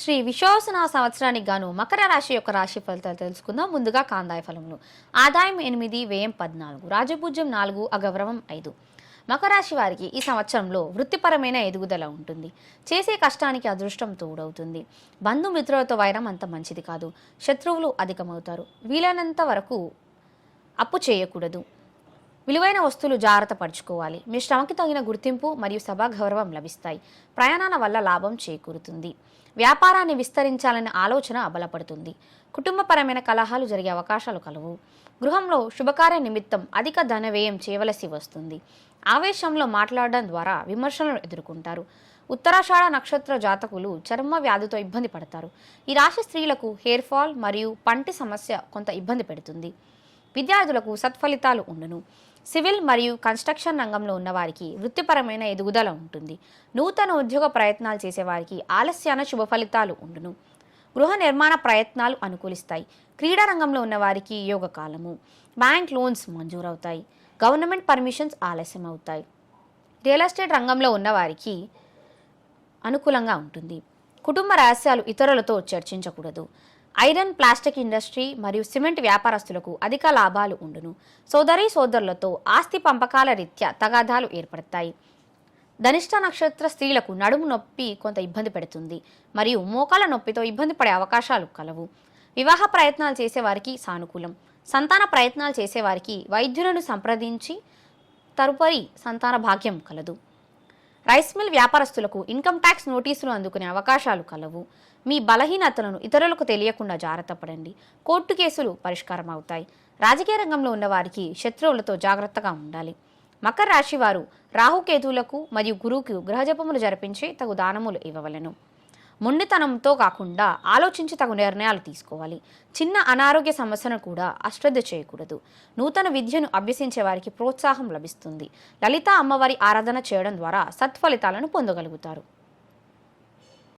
శ్రీ విశ్వాసన సంవత్సరానికి గాను మకర రాశి యొక్క రాశి ఫలితాలు తెలుసుకుందాం. ముందుగా కాందాయ ఫలములు. ఆదాయం ఎనిమిది వ్యయం పద్నాలుగు రాజపూజ్యం నాలుగు అగౌరవం ఐదు. మకర రాశి వారికి ఈ సంవత్సరంలో వృత్తిపరమైన ఎదుగుదల ఉంటుంది. చేసే కష్టానికి అదృష్టం తోడవుతుంది. బంధుమిత్రులతో వైరం అంత మంచిది కాదు. శత్రువులు అధికమవుతారు. వీలైనంత వరకు అప్పు చేయకూడదు. విలువైన వస్తువులు జాగ్రత్త పరుచుకోవాలి. మీ శ్రమకి తగిన గుర్తింపు మరియు సభా గౌరవం లభిస్తాయి. ప్రయాణాల వల్ల లాభం చేకూరుతుంది. వ్యాపారాన్ని విస్తరించాలనే ఆలోచన బలపడుతుంది కుటుంబపరమైన కలహాలు జరిగే అవకాశాలు కలవు. గృహంలో శుభకార్య నిమిత్తం అధిక ధన వ్యయం చేయవలసి వస్తుంది. ఆవేశంలో మాట్లాడడం ద్వారా విమర్శలను ఎదుర్కొంటారు. ఉత్తరాషాఢ నక్షత్ర జాతకులు చర్మ వ్యాధితో ఇబ్బంది పడతారు. ఈ రాశి స్త్రీలకు హెయిర్ ఫాల్ మరియు పంటి సమస్య కొంత ఇబ్బంది పెడుతుంది. విద్యార్థులకు సత్ఫలితాలు ఉండను. సివిల్ మరియు కన్స్ట్రక్షన్ రంగంలో ఉన్నవారికి వృత్తిపరమైన ఎదుగుదల ఉంటుంది. నూతన ఉద్యోగ ప్రయత్నాలు చేసేవారికి ఆలస్యాన శుభ ఫలితాలు ఉండును. గృహ నిర్మాణ ప్రయత్నాలు అనుకూలిస్తాయి. క్రీడా రంగంలో ఉన్నవారికి యోగ కాలము బ్యాంక్ లోన్స్ మంజూరవుతాయి. గవర్నమెంట్ పర్మిషన్స్ ఆలస్యం అవుతాయి రియల్ ఎస్టేట్ రంగంలో ఉన్నవారికి అనుకూలంగా ఉంటుంది. కుటుంబ రహస్యాలు ఇతరులతో చర్చించకూడదు. ఐరన్ ప్లాస్టిక్ ఇండస్ట్రీ మరియు సిమెంట్ వ్యాపారస్తులకు అధిక లాభాలు ఉండును. సోదరి సోదరులతో ఆస్తి పంపకాల రీత్యా తగాదాలు ఏర్పడతాయి. ధనిష్ట నక్షత్ర స్త్రీలకు నడుము నొప్పి కొంత ఇబ్బంది పెడుతుంది మరియు మోకాల నొప్పితో ఇబ్బంది పడే అవకాశాలు కలవు. వివాహ ప్రయత్నాలు చేసేవారికి సానుకూలం. సంతాన ప్రయత్నాలు చేసేవారికి వైద్యులను సంప్రదించి తదుపరి సంతాన భాగ్యం కలదు. రైస్ మిల్ వ్యాపారస్తులకు ఇన్కమ్ ట్యాక్స్ నోటీసులు అందుకునే అవకాశాలు కలవు. మీ బలహీనతలను ఇతరులకు తెలియకుండా జాగ్రత్త పడండి కోర్టు కేసులు పరిష్కారం అవుతాయి రాజకీయ రంగంలో ఉన్నవారికి శత్రువులతో జాగ్రత్తగా ఉండాలి. మకర రాశి వారు రాహుకేతువులకు మరియు గురువుకు గ్రహజపములు జరిపించి తగు దానములు ఇవ్వవలెను. మొండితనంతో కాకుండా ఆలోచించి తగు నిర్ణయాలు తీసుకోవాలి. చిన్న అనారోగ్య సమస్యను కూడా అశ్రద్ధ చేయకూడదు. నూతన విద్యను అభ్యసించే వారికి ప్రోత్సాహం లభిస్తుంది. లలిత అమ్మవారి ఆరాధన చేయడం ద్వారా సత్ఫలితాలను పొందగలుగుతారు.